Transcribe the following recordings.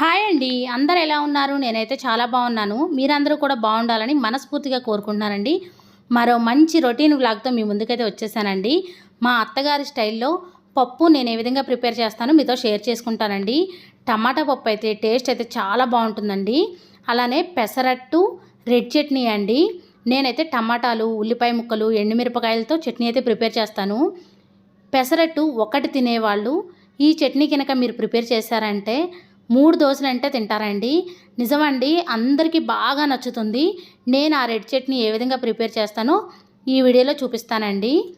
Hi అండి. అందరు ఎలా ఉన్నారు? నేనైతే చాలా బాగున్నాను. మీరందరూ కూడా బాగుండాలని మనస్ఫూర్తిగా కోరుకుంటున్నానండి. మరో మంచి రొటీన్ వ్లాగ్తో మీ ముందుకైతే వచ్చేసానండి. మా అత్తగారి స్టైల్లో పప్పు నేను ఏ విధంగా ప్రిపేర్ చేస్తానో మీతో షేర్ చేసుకుంటానండి. టమాటా పప్పు అయితే టేస్ట్ అయితే చాలా బాగుంటుందండి. అలానే పెసరట్టు రెడ్ చట్నీ అండి. నేనైతే టమాటాలు ఉల్లిపాయ ముక్కలు ఎండుమిరపకాయలతో చట్నీ అయితే ప్రిపేర్ చేస్తాను. పెసరట్టు ఒకటి తినేవాళ్ళు. ఈ చట్నీ కనుక మీరు ప్రిపేర్ చేశారంటే మూడు దోశలు అంటే తింటారండి. నిజమండి అందరికీ బాగా నచ్చుతుంది. నేను ఆ రెడ్ చట్నీ ఏ విధంగా ప్రిపేర్ చేస్తానో ఈ వీడియోలో చూపిస్తానండి.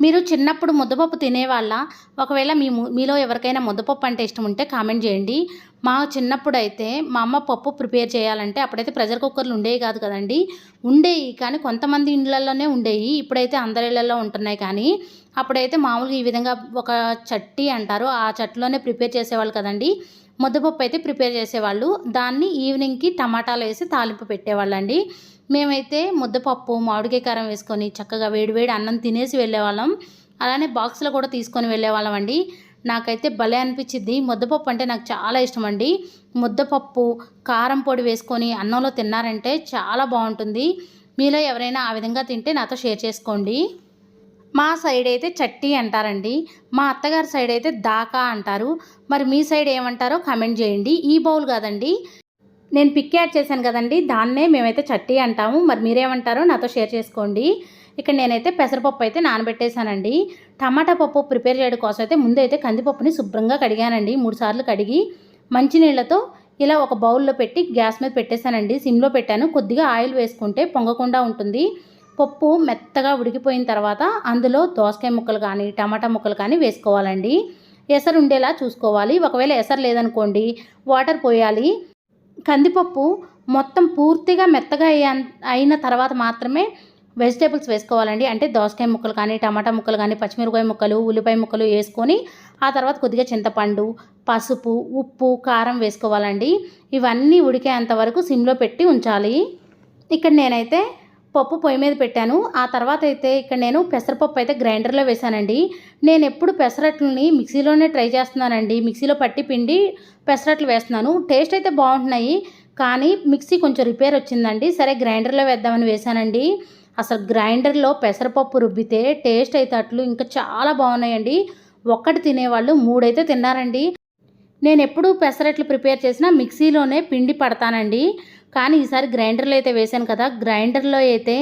మీరు చిన్నప్పుడు ముద్దపప్పు తినేవాళ్ళ? ఒకవేళ మీ ము- మీలో ఎవరికైనా ముద్దపప్పు అంటే ఇష్టం ఉంటే కామెంట్ చేయండి. మా చిన్నప్పుడు అయితే మా అమ్మ పప్పు ప్రిపేర్ చేయాలంటే అప్పుడైతే ప్రెషర్ కుక్కర్లు ఉండేవి కాదు కదండి. ఉండేవి కానీ కొంతమంది ఇళ్ళల్లోనే ఉండేవి ఇప్పుడైతే అందరి ఇళ్ళల్లో ఉంటున్నాయి కానీ అప్పుడైతే మామూలుగా ఈ విధంగా ఒక చట్టి అంటారు. ఆ చట్టులోనే ప్రిపేర్ చేసేవాళ్ళు కదండి. ముద్దపప్పు అయితే ప్రిపేర్ చేసేవాళ్ళు. దాన్ని ఈవినింగ్కి టమాటాలు వేసి తాలింపు పెట్టేవాళ్ళండి. మేమైతే ముద్దపప్పు మామిడికాయ కారం వేసుకొని చక్కగా వేడివేడి అన్నం తినేసి వెళ్ళేవాళ్ళం. అలానే బాక్స్లో కూడా తీసుకొని వెళ్ళేవాళ్ళం అండి నాకైతే భలే అనిపించింది ముద్దపప్పు అంటే నాకు చాలా ఇష్టం అండి ముద్దపప్పు కారం పొడి వేసుకొని అన్నంలో తిన్నారంటే చాలా బాగుంటుంది. మీలో ఎవరైనా ఆ విధంగా తింటే నాతో షేర్ చేసుకోండి. మా సైడ్ అయితే చట్టి అంటారండి. మా అత్తగారి సైడ్ అయితే దాకా అంటారు. మరి మీ సైడ్ ఏమంటారో కామెంట్ చేయండి. ఈ బౌల్ కాదండి. నేను పిక్ యాడ్ చేశాను కదండి. దాన్నే మేమైతే చట్టి అంటాము. మరి మీరేమంటారో నాతో షేర్ చేసుకోండి. ఇక్కడ నేనైతే పెసరపప్పు అయితే నానబెట్టేశానండి. టమాటా పప్పు ప్రిపేర్ చేయడం కోసం అయితే ముందైతే కందిపప్పుని శుభ్రంగా కడిగానండి. మూడు సార్లు కడిగి మంచినీళ్ళతో ఇలా ఒక బౌల్లో పెట్టి గ్యాస్ మీద పెట్టేశానండి. సిమ్లో పెట్టాను. కొద్దిగా ఆయిల్ వేసుకుంటే పొంగకుండా ఉంటుంది. పప్పు మెత్తగా ఉడికిపోయిన తర్వాత అందులో దోసకాయ ముక్కలు కానీ టమాటా ముక్కలు కానీ వేసుకోవాలండి. ఎసరు ఉండేలా చూసుకోవాలి. ఒకవేళ ఎసరు లేదనుకోండి వాటర్ పోయాలి. కందిపప్పు మొత్తం పూర్తిగా మెత్తగా అయిన తర్వాత మాత్రమే వెజిటేబుల్స్ వేసుకోవాలండి. అంటే దోసకాయ ముక్కలు కానీ టమాటా ముక్కలు కానీ పచ్చిమిరపకాయ ముక్కలు ఉల్లిపాయ ముక్కలు వేసుకొని ఆ తర్వాత కొద్దిగా చింతపండు పసుపు ఉప్పు కారం వేసుకోవాలండి. ఇవన్నీ ఉడికేంత వరకు సిమ్లో పెట్టి ఉంచాలి. ఇక్కడ నేనైతే పప్పు పొయ్యి మీద పెట్టాను. ఆ తర్వాత అయితే ఇక్కడ నేను పెసరపప్పు అయితే గ్రైండర్లో వేశానండి. నేను ఎప్పుడు పెసరట్లని మిక్సీలోనే ట్రై చేస్తున్నానండి. మిక్సీలో పట్టి పిండి పెసరట్లు వేస్తున్నాను. టేస్ట్ అయితే బాగుంటున్నాయి. కానీ మిక్సీ కొంచెం రిపేర్ వచ్చిందండి. సరే గ్రైండర్లో వేద్దామని వేశానండి. అసలు గ్రైండర్లో పెసరపప్పు రుబ్బితే టేస్ట్ అయితే అట్లు. ఇంకా చాలా బాగున్నాయండి. ఒక్కటి తినేవాళ్ళు మూడైతే తిన్నారండి. నేను ఎప్పుడు పెసరట్లు ప్రిపేర్ చేసినా మిక్సీలోనే పిండి పడతానండి. కానీ ఈసారి గ్రైండర్లో అయితే వేశాను కదా గ్రైండర్లో అయితే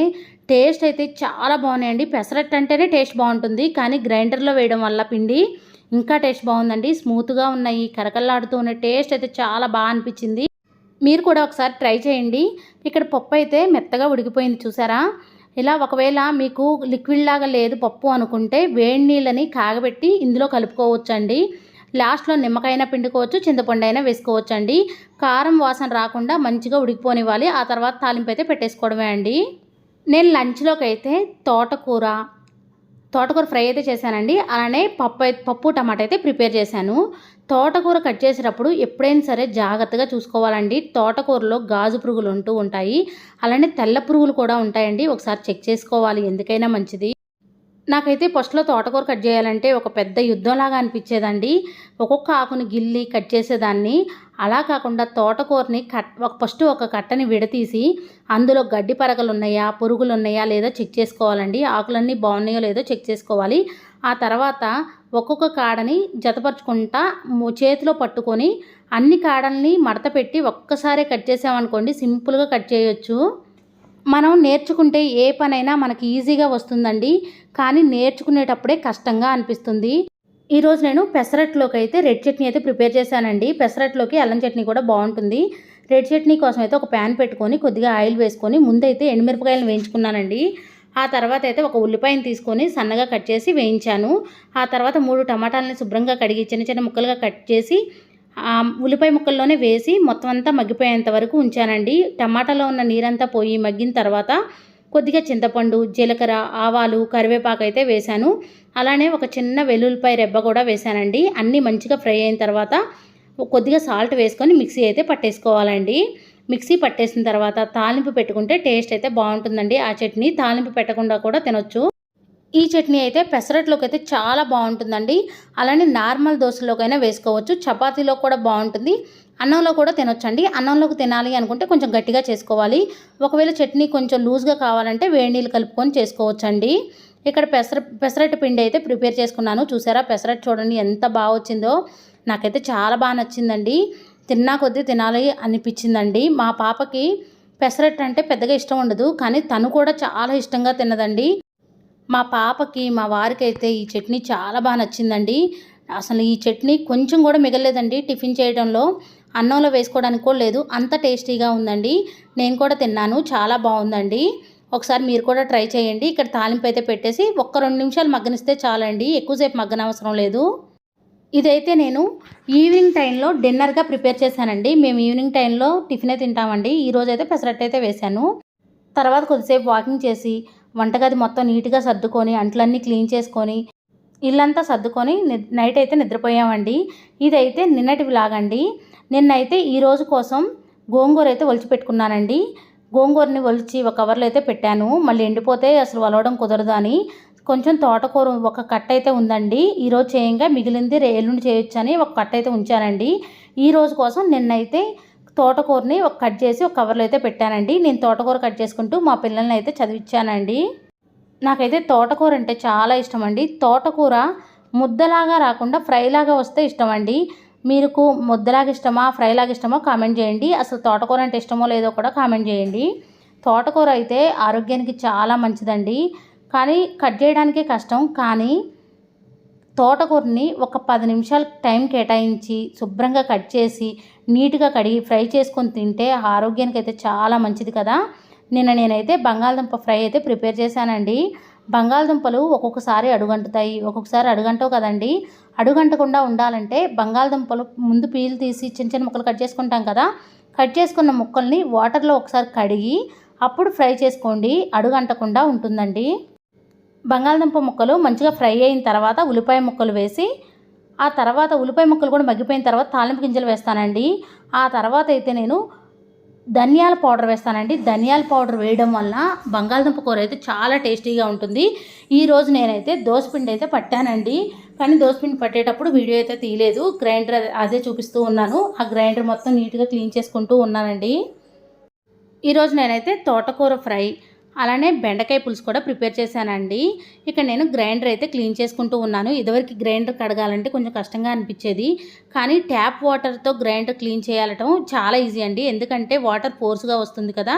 టేస్ట్ అయితే చాలా బాగున్నాయండి. పెసరట్టు అంటేనే టేస్ట్ బాగుంటుంది కానీ గ్రైండర్లో వేయడం వల్ల పిండి ఇంకా టేస్ట్ బాగుందండి. స్మూత్గా ఉన్నాయి కరకల్లాడుతూ ఉన్న టేస్ట్ అయితే చాలా బాగా అనిపించింది. మీరు కూడా ఒకసారి ట్రై చేయండి. ఇక్కడ పప్పు అయితే మెత్తగా ఉడికిపోయింది చూసారా? ఇలా ఒకవేళ మీకు లిక్విడ్ లాగా లేదు పప్పు అనుకుంటే వేడి నీళ్ళని కాగబెట్టి ఇందులో కలుపుకోవచ్చండి. లాస్ట్లో నిమ్మకాయన పిండుకోవచ్చు చింతపండు అయినా వేసుకోవచ్చు అండి కారం వాసన రాకుండా మంచిగా ఉడికిపోనివ్వాలి. ఆ తర్వాత తాలింపు అయితే పెట్టేసుకోవడమే అండి. నేను లంచ్లోకి అయితే తోటకూర తోటకూర ఫ్రై అయితే చేశానండి. అలానే పప్పు అయితే పప్పు టమాటా అయితే ప్రిపేర్ చేశాను. తోటకూర కట్ చేసేటప్పుడు ఎప్పుడైనా సరే జాగ్రత్తగా చూసుకోవాలండి. తోటకూరలో గాజు పురుగులు ఉంటూ ఉంటాయి. అలానే తెల్ల పురుగులు కూడా ఉంటాయండి. ఒకసారి చెక్ చేసుకోవాలి. ఎందుకైనా మంచిది. నాకైతే ఫస్ట్లో తోటకూర కట్ చేయాలంటే ఒక పెద్ద యుద్ధంలాగా అనిపించేదండి. ఒక్కొక్క ఆకుని గిల్లి కట్ చేసేదాన్ని. అలా కాకుండా తోటకూరని కట్ ఒక ఫస్ట్ ఒక కట్టని విడతీసి అందులో గడ్డి పరకలు ఉన్నాయా పురుగులు ఉన్నాయా లేదో చెక్ చేసుకోవాలండి. ఆకులన్నీ బాగున్నాయో లేదో చెక్ చేసుకోవాలి. ఆ తర్వాత ఒక్కొక్క కాడని జతపరుచుకుంటా చేతిలో పట్టుకొని అన్ని కాడల్ని మడత పెట్టి ఒక్కసారే కట్ చేసామనుకోండి సింపుల్గా కట్ చేయొచ్చు. మనం నేర్చుకుంటే ఏ పనైనా మనకి ఈజీగా వస్తుందండి. కానీ నేర్చుకునేటప్పుడే కష్టంగా అనిపిస్తుంది. ఈరోజు నేను పెసరట్లోకి అయితే రెడ్ చట్నీ అయితే ప్రిపేర్ చేశానండి. పెసరట్లోకి అల్లం చట్నీ కూడా బాగుంటుంది. రెడ్ చట్నీ కోసం అయితే ఒక ప్యాన్ పెట్టుకొని కొద్దిగా ఆయిల్ వేసుకొని ముందైతే ఎండుమిరపకాయలను వేయించుకున్నానండి. ఆ తర్వాత అయితే ఒక ఉల్లిపాయను తీసుకొని సన్నగా కట్ చేసి వేయించాను. ఆ తర్వాత మూడు టమాటాలని శుభ్రంగా కడిగి చిన్న చిన్న ముక్కలుగా కట్ చేసి ఉల్లిపాయ ముక్కల్లోనే వేసి మొత్తం అంతా మగ్గిపోయేంత వరకు ఉంచానండి. టమాటాలో ఉన్న నీరంతా పోయి మగ్గిన తర్వాత కొద్దిగా చింతపండు జీలకర్ర ఆవాలు కరివేపాకు అయితే వేశాను. అలానే ఒక చిన్న వెల్లుల్లిపాయ రెబ్బ కూడా వేశానండి. అన్నీ మంచిగా ఫ్రై అయిన తర్వాత కొద్దిగా సాల్ట్ వేసుకొని మిక్సీ అయితే పట్టేసుకోవాలండి. మిక్సీ పట్టేసిన తర్వాత తాలింపు పెట్టుకుంటే టేస్ట్ అయితే బాగుంటుందండి. ఆ చట్నీ తాలింపు పెట్టకుండా కూడా తినొచ్చు. ఈ చట్నీ అయితే పెసరట్లోకి అయితే చాలా బాగుంటుందండి. అలానే నార్మల్ దోశలోకైనా వేసుకోవచ్చు. చపాతీలో కూడా బాగుంటుంది. అన్నంలో కూడా తినొచ్చండి. అన్నంలోకి తినాలి అనుకుంటే కొంచెం గట్టిగా చేసుకోవాలి. ఒకవేళ చట్నీ కొంచెం లూజ్గా కావాలంటే వేడి నీళ్ళు కలుపుకొని చేసుకోవచ్చండి. ఇక్కడ పెసర పెసరట్టు పిండి అయితే ప్రిపేర్ చేసుకున్నాను. చూసారా? పెసరట్టు చూడండి ఎంత బాగా వచ్చిందో. నాకైతే చాలా బాగా నచ్చిందండి. తిన్నా కొద్దీ తినాలి అనిపించిందండి. మా పాపకి పెసరట్టు అంటే పెద్దగా ఇష్టం ఉండదు. కానీ తను కూడా చాలా ఇష్టంగా తిన్నదండి. మా పాపకి మా వారికైతే ఈ చట్నీ చాలా బాగా నచ్చిందండి. అసలు ఈ చట్నీ కొంచెం కూడా మిగలేదండి టిఫిన్ చేయడంలో అన్నంలో వేసుకోవడానికి కూడా లేదు. అంత టేస్టీగా ఉందండి. నేను కూడా తిన్నాను. చాలా బాగుందండి. ఒకసారి మీరు కూడా ట్రై చేయండి. ఇక్కడ తాలింపు అయితే పెట్టేసి ఒక్క రెండు నిమిషాలు మగ్గనిస్తే చాలండి. ఎక్కువసేపు మగ్గన అవసరం లేదు. ఇదైతే నేను ఈవినింగ్ టైంలో డిన్నర్గా ప్రిపేర్ చేశానండి. మేము ఈవినింగ్ టైంలో టిఫినే తింటామండి. ఈరోజు అయితే పెసరట్టు అయితే వేశాను. తర్వాత కొద్దిసేపు వాకింగ్ చేసి వంటగది మొత్తం నీట్గా సర్దుకొని అంట్లన్నీ క్లీన్ చేసుకొని ఇల్లంతా సర్దుకొని నైట్ అయితే నిద్రపోయామండి. ఇదైతే నిన్నటి లాగండి నిన్నైతే ఈరోజు కోసం గోంగూర అయితే ఒలిచిపెట్టుకున్నానండి. గోంగూరని ఒలిచి ఒక కవర్లో అయితే పెట్టాను. మళ్ళీ ఎండిపోతే అసలు వలవడం కుదరదు అని. కొంచెం తోటకూర ఒక కట్ట అయితే ఉందండి. ఈరోజు చేయంగా మిగిలింది ఎల్లుండి చేయొచ్చని ఒక కట్ట అయితే ఉంచానండి. ఈ రోజు కోసం నిన్నైతే తోటకూరని ఒక కట్ చేసి ఒక కవర్లో అయితే పెట్టానండి. నేను తోటకూర కట్ చేసుకుంటూ మా పిల్లల్ని అయితే చదివించానండి నాకైతే తోటకూర అంటే చాలా ఇష్టం అండి తోటకూర ముద్దలాగా రాకుండా ఫ్రైలాగా వస్తే ఇష్టం అండి మీకు ముద్దలాగా ఇష్టమా ఫ్రైలాగా ఇష్టమో కామెంట్ చేయండి. అసలు తోటకూర అంటే ఇష్టమో లేదో కూడా కామెంట్ చేయండి. తోటకూర అయితే ఆరోగ్యానికి చాలా మంచిదండి. కానీ కట్ చేయడానికే కష్టం. కానీ తోటకూరని ఒక పది నిమిషాలు టైం కేటాయించి శుభ్రంగా కట్ చేసి నీట్గా కడిగి ఫ్రై చేసుకొని తింటే ఆరోగ్యానికి అయితే చాలా మంచిది కదా. నిన్న నేనైతే బంగాళదుంప ఫ్రై అయితే ప్రిపేర్ చేశానండి. బంగాళదుంపలు ఒక్కొక్కసారి అడుగంటుతాయి ఒక్కొక్కసారి అడుగంటవు కదండి. అడుగంటకుండా ఉండాలంటే బంగాళదుంపలు ముందు పీలు తీసి చిన్న చిన్న ముక్కలు కట్ చేసుకుంటాం కదా. కట్ చేసుకున్న ముక్కల్ని వాటర్లో ఒకసారి కడిగి అప్పుడు ఫ్రై చేసుకోండి. అడుగంటకుండా ఉంటుందండి. బంగాళదుంప ముక్కలు మంచిగా ఫ్రై అయిన తర్వాత ఉల్లిపాయ ముక్కలు వేసి ఆ తర్వాత ఉల్లిపాయ ముక్కలు కూడా మగ్గిపోయిన తర్వాత తాలింపు గింజలు వేస్తానండి. ఆ తర్వాత అయితే నేను ధనియాల పౌడర్ వేస్తానండి. ధనియాల పౌడర్ వేయడం వల్ల బంగాళదుంప కూర అయితే చాలా టేస్టీగా ఉంటుంది. ఈరోజు నేనైతే దోసపిండి అయితే పట్టానండి. కానీ దోసపిండి పట్టేటప్పుడు వీడియో అయితే తీయలేదు. గ్రైండర్ అదే చూపిస్తూ ఉన్నాను. ఆ గ్రైండర్ మొత్తం నీట్గా క్లీన్ చేసుకుంటూ ఉన్నానండి. ఈరోజు నేనైతే తోటకూర ఫ్రై అలానే బెండకాయ పులుసు కూడా ప్రిపేర్ చేశానండి. ఇక్కడ నేను గ్రైండర్ అయితే క్లీన్ చేసుకుంటూ ఉన్నాను. ఇదివరకు గ్రైండర్ కడగాలంటే కొంచెం కష్టంగా అనిపించేది. కానీ ట్యాప్ వాటర్తో గ్రైండర్ క్లీన్ చేయాలటం చాలా ఈజీ అండి. ఎందుకంటే వాటర్ ఫోర్స్గా వస్తుంది కదా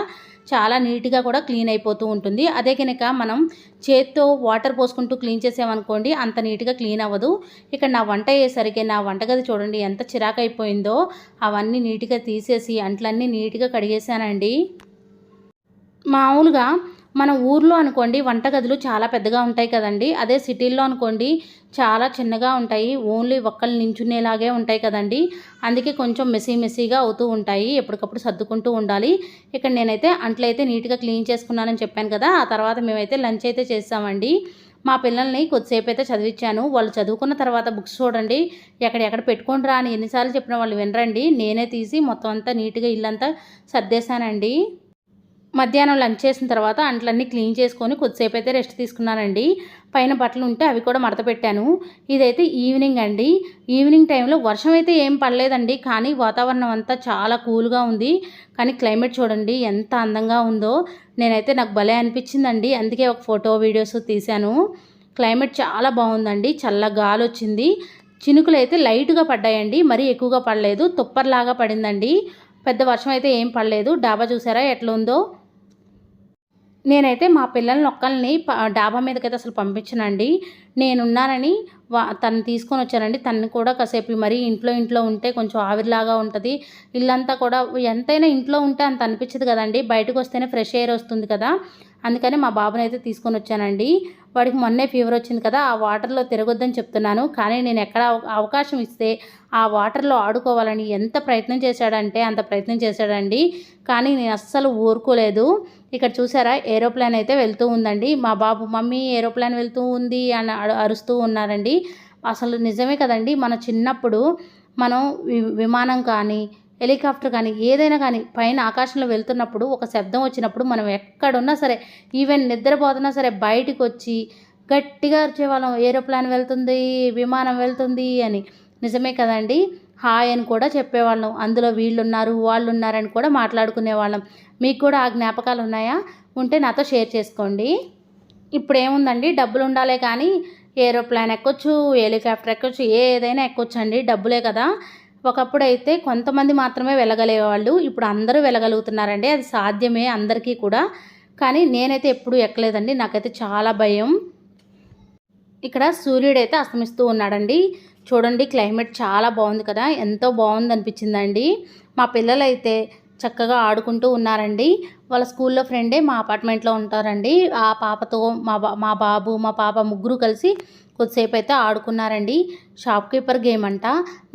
చాలా నీట్గా కూడా క్లీన్ అయిపోతూ ఉంటుంది. అదే కనుక మనం చేత్తో వాటర్ పోసుకుంటూ క్లీన్ చేసామనుకోండి అంత నీట్గా క్లీన్ అవ్వదు. ఇక్కడ నా వంట అయ్యేసరికి నా వంటగది చూడండి ఎంత చిరాకైపోయిందో అవన్నీ నీట్గా తీసేసి అంట్లన్నీ నీట్గా కడిగేసానండి మామూలుగా మన ఊర్లో అనుకోండి వంటగదులు చాలా పెద్దగా ఉంటాయి కదండి. అదే సిటీల్లో అనుకోండి చాలా చిన్నగా ఉంటాయి. ఓన్లీ ఒక్కళ్ళు నించునేలాగే ఉంటాయి కదండి. అందుకే కొంచెం మెస్సీ మెస్సీగా అవుతూ ఉంటాయి. ఎప్పటికప్పుడు సర్దుకుంటూ ఉండాలి. ఇక్కడ నేనైతే అంట్లయితే నీట్గా క్లీన్ చేసుకున్నానని చెప్పాను కదా. ఆ తర్వాత మేమైతే లంచ్ అయితే చేస్తామండి. మా పిల్లల్ని కొద్దిసేపు అయితే చదివించాను వాళ్ళు చదువుకున్న తర్వాత బుక్స్ చూడండి. ఎక్కడెక్కడ పెట్టుకొని రా అని ఎన్నిసార్లు చెప్పిన వాళ్ళు వినరండి. నేనే తీసి మొత్తం అంతా నీట్గా ఇల్లంతా సర్దేశానండి. మధ్యాహ్నం లంచ్ చేసిన తర్వాత అంట్లన్నీ క్లీన్ చేసుకొని కొద్దిసేపు అయితే రెస్ట్ తీసుకున్నానండి. పైన బట్టలు ఉంటే అవి కూడా మడత పెట్టాను. ఇదైతే ఈవినింగ్ అండి. ఈవినింగ్ టైంలో వర్షం అయితే ఏం పడలేదండి. కానీ వాతావరణం అంతా చాలా కూల్గా ఉంది. కానీ క్లైమేట్ చూడండి ఎంత అందంగా ఉందో. నేనైతే నాకు భలే అనిపించిందండి. అందుకే ఒక ఫోటో వీడియోస్ తీశాను. క్లైమేట్ చాలా బాగుందండి. చల్ల గాలి వచ్చింది చినుకులు అయితే లైట్గా పడ్డాయండి. మరీ ఎక్కువగా పడలేదు. తుప్పర్లాగా పడిందండి. పెద్ద వర్షం అయితే ఏం పడలేదు. డాబా చూసారా ఎట్లా ఉందో నేనైతే మా పిల్లల్ని ఒక్కల్ని డాబా మీదకైతే అసలు పంపించనండి. నేనున్నానని వా తను తీసుకొని వచ్చానండి. తనని కూడా కాసేపు మరీ ఇంట్లో ఇంట్లో ఉంటే కొంచెం ఆవిరిలాగా ఉంటుంది. ఇల్లంతా కూడా ఎంతైనా ఇంట్లో ఉంటే అంత అనిపించదు కదండి. బయటకు వస్తేనే ఫ్రెష్ ఎయిర్ వస్తుంది కదా. అందుకని మా బాబుని అయితే తీసుకొని వచ్చానండి. వాడికి మొన్నే ఫీవర్ వచ్చింది కదా ఆ వాటర్లో తిరగొద్దని చెప్తున్నాను. కానీ నేను ఎక్కడ అవకాశం ఇస్తే ఆ వాటర్లో ఆడుకోవాలని ఎంత ప్రయత్నం చేశాడంటే అంత ప్రయత్నం చేశాడండి. కానీ నేను అస్సలు ఊరుకోలేదు. ఇక్కడ చూసారా ఏరోప్లేన్ అయితే వెళ్తూ ఉందండి. మా బాబు మమ్మీ ఏరోప్లేన్ వెళ్తూ ఉంది అని అరుస్తూ ఉన్నారండి. అసలు నిజమే కదండి మన చిన్నప్పుడు మనం విమానం కానీ హెలికాప్టర్ కానీ ఏదైనా కానీ పైన ఆకాశంలో వెళ్తున్నప్పుడు ఒక శబ్దం వచ్చినప్పుడు మనం ఎక్కడున్నా సరే ఈవెన్ నిద్రపోతున్నా సరే బయటికి వచ్చి గట్టిగా అరిచేవాళ్ళం ఏరోప్లాన్ వెళ్తుంది విమానం వెళ్తుంది అని. నిజమే కదండి? హాయ్ అని కూడా చెప్పేవాళ్ళం. అందులో వీళ్ళు ఉన్నారు వాళ్ళు ఉన్నారని కూడా మాట్లాడుకునేవాళ్ళం. మీకు కూడా ఆ జ్ఞాపకాలు ఉన్నాయా? ఉంటే నాతో షేర్ చేసుకోండి. ఇప్పుడు ఏముందండి డబ్బులు ఉండాలే కానీ ఏరోప్లాన్ ఎక్కొచ్చు హెలికాప్టర్ ఎక్కొచ్చు ఏదైనా ఎక్కొచ్చు అండి డబ్బులే కదా. ఒకప్పుడు అయితే కొంతమంది మాత్రమే వెళ్ళగలిగేవాళ్ళు ఇప్పుడు అందరూ వెళ్ళగలుగుతున్నారండి అది సాధ్యమే అందరికీ కూడా. కానీ నేనైతే ఎప్పుడూ ఎక్కలేదండి. నాకైతే చాలా భయం. ఇక్కడ సూర్యుడు అయితే అస్తమిస్తూ ఉన్నాడండి. చూడండి క్లైమేట్ చాలా బాగుంది కదా. ఎంతో బాగుంది అనిపించిందండి మా పిల్లలు అయితే చక్కగా ఆడుకుంటూ ఉన్నారండి. వాళ్ళ స్కూల్లో ఫ్రెండే మా అపార్ట్మెంట్లో ఉంటారండి. ఆ పాపతో మా బా మా బాబు మా పాప ముగ్గురు కలిసి కొద్దిసేపు అయితే ఆడుకున్నారండి. షాప్ కీపర్ గేమ్ అంట.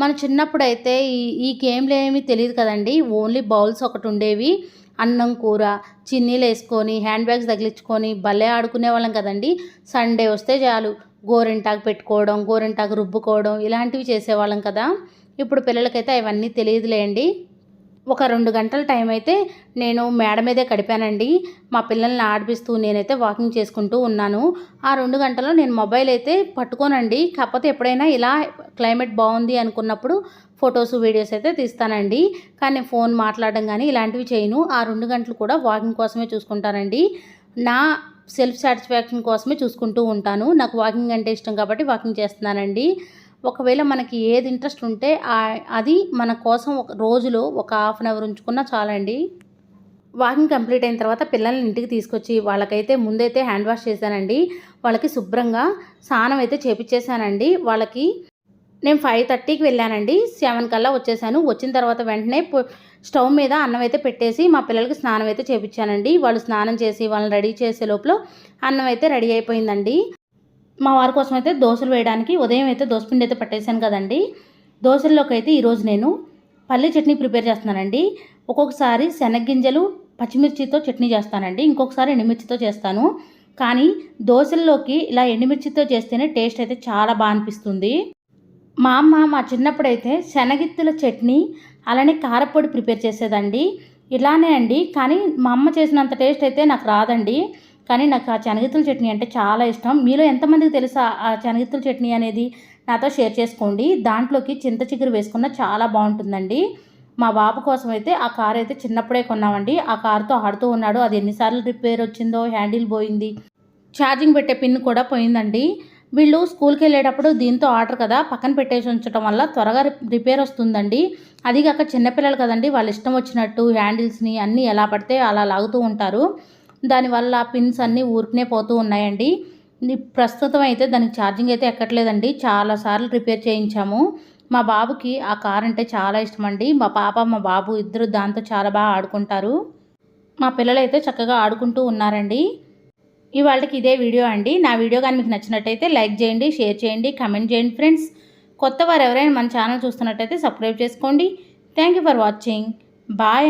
మన చిన్నప్పుడు అయితే ఈ ఈ గేమ్లు ఏమీ తెలియదు కదండి. ఓన్లీ బౌల్స్ ఒకటి ఉండేవి. అన్నం కూర చిన్నీలు వేసుకొని హ్యాండ్ బ్యాగ్స్ తగిలించుకొని భలే ఆడుకునే వాళ్ళం కదండి. సండే వస్తే చాలు గోరింటాకు పెట్టుకోవడం గోరింటాకు రుబ్బుకోవడం ఇలాంటివి చేసేవాళ్ళం కదా. ఇప్పుడు పిల్లలకైతే అవన్నీ తెలియదులేండి. ఒక రెండు గంటల టైం అయితే నేను మేడ మీదే గడిపానండి. మా పిల్లల్ని ఆడిపిస్తూ నేనైతే వాకింగ్ చేసుకుంటూ ఉన్నాను. ఆ రెండు గంటల్లో నేను మొబైల్ అయితే పట్టుకోనండి. కాకపోతే ఎప్పుడైనా ఇలా క్లైమేట్ బాగుంది అనుకున్నప్పుడు ఫొటోస్ వీడియోస్ అయితే తీస్తానండి. కానీ నేను ఫోన్ మాట్లాడడం కానీ ఇలాంటివి చేయను. ఆ రెండు గంటలు కూడా వాకింగ్ కోసమే చూసుకుంటానండి. నా సెల్ఫ్ సాటిస్ఫాక్షన్ కోసమే చూసుకుంటూ ఉంటాను. నాకు వాకింగ్ అంటే ఇష్టం కాబట్టి వాకింగ్ చేస్తున్నానండి. ఒకవేళ మనకి ఏది ఇంట్రెస్ట్ ఉంటే అది మన కోసం ఒక రోజులో ఒక హాఫ్ అన్ అవర్ ఉంచుకున్నా చాలండి. వాకింగ్ కంప్లీట్ అయిన తర్వాత పిల్లల్ని ఇంటికి తీసుకొచ్చి వాళ్ళకైతే ముందైతే హ్యాండ్ వాష్ చేశానండి. వాళ్ళకి శుభ్రంగా స్నానం అయితే చేపించేశానండి వాళ్ళకి నేను ఫైవ్ థర్టీకి వెళ్ళానండి. సెవెన్ కల్లా వచ్చేసాను. వచ్చిన తర్వాత వెంటనే స్టవ్ మీద అన్నం అయితే పెట్టేసి మా పిల్లలకి స్నానం అయితే చేపించానండి వాళ్ళు స్నానం చేసి వాళ్ళని రెడీ చేసే లోపల అన్నం అయితే రెడీ అయిపోయిందండి. మా వారి కోసం అయితే దోశలు వేయడానికి ఉదయం అయితే దోశపిండి అయితే పట్టేశాను కదండి. దోశల్లోకి అయితే ఈరోజు నేను పల్లి చట్నీ ప్రిపేర్ చేస్తున్నానండి. ఒక్కొక్కసారి శనగ్గింజలు పచ్చిమిర్చితో చట్నీ చేస్తానండి. ఇంకొకసారి ఎండుమిర్చితో చేస్తాను. కానీ దోశల్లోకి ఇలా ఎండుమిర్చితో చేస్తేనే టేస్ట్ అయితే చాలా బాగా అనిపిస్తుంది. మా అమ్మ మా చిన్నప్పుడైతే శనగిత్తుల చట్నీ అలానే కారపొడి ప్రిపేర్ చేసేదండి. ఇలానే అండి. కానీ మా అమ్మ చేసినంత టేస్ట్ అయితే నాకు రాదండి. కానీ నాకు ఆ శనగతుల చట్నీ అంటే చాలా ఇష్టం. మీలో ఎంతమందికి తెలుసా ఆ శనగతుల చట్నీ అనేది? నాతో షేర్ చేసుకోండి. దాంట్లోకి చింత చిగురు వేసుకున్న చాలా బాగుంటుందండి. మా బాబు కోసం అయితే ఆ కార్ అయితే చిన్నప్పుడే కొన్నామండి. ఆ కార్తో ఆడుతూ ఉన్నాడు. అది ఎన్నిసార్లు రిపేర్ వచ్చిందో హ్యాండిల్ పోయింది. ఛార్జింగ్ పెట్టే పిన్ కూడా పోయిందండి. వీళ్ళు స్కూల్కి వెళ్ళేటప్పుడు దీంతో ఆర్డర్ కదా పక్కన పెట్టేసి ఉంచడం వల్ల త్వరగా రిపేర్ వస్తుందండి. అది కాక చిన్నపిల్లలు కదండి వాళ్ళు ఇష్టం వచ్చినట్టు హ్యాండిల్స్ని అన్నీ ఎలా పడితే అలా లాగుతూ ఉంటారు. దానివల్ల పిన్స్ అన్నీ ఊరికనే పోతూ ఉన్నాయండి. ప్రస్తుతం అయితే దానికి ఛార్జింగ్ అయితే ఎక్కట్లేదండి. చాలాసార్లు రిపేర్ చేయించాము. మా బాబుకి ఆ కార్ అంటే చాలా ఇష్టం అండి మా పాప మా బాబు ఇద్దరు దాంతో చాలా బాగా ఆడుకుంటారు. మా పిల్లలు అయితే చక్కగా ఆడుకుంటూ ఉన్నారండి. ఇవాళకి ఇదే వీడియో అండి. నా వీడియో కానీ మీకు నచ్చినట్టయితే లైక్ చేయండి షేర్ చేయండి కమెంట్ చేయండి ఫ్రెండ్స్. కొత్త వారు ఎవరైనా మన ఛానల్ చూస్తున్నట్టయితే సబ్స్క్రైబ్ చేసుకోండి. Thank you for watching. Bye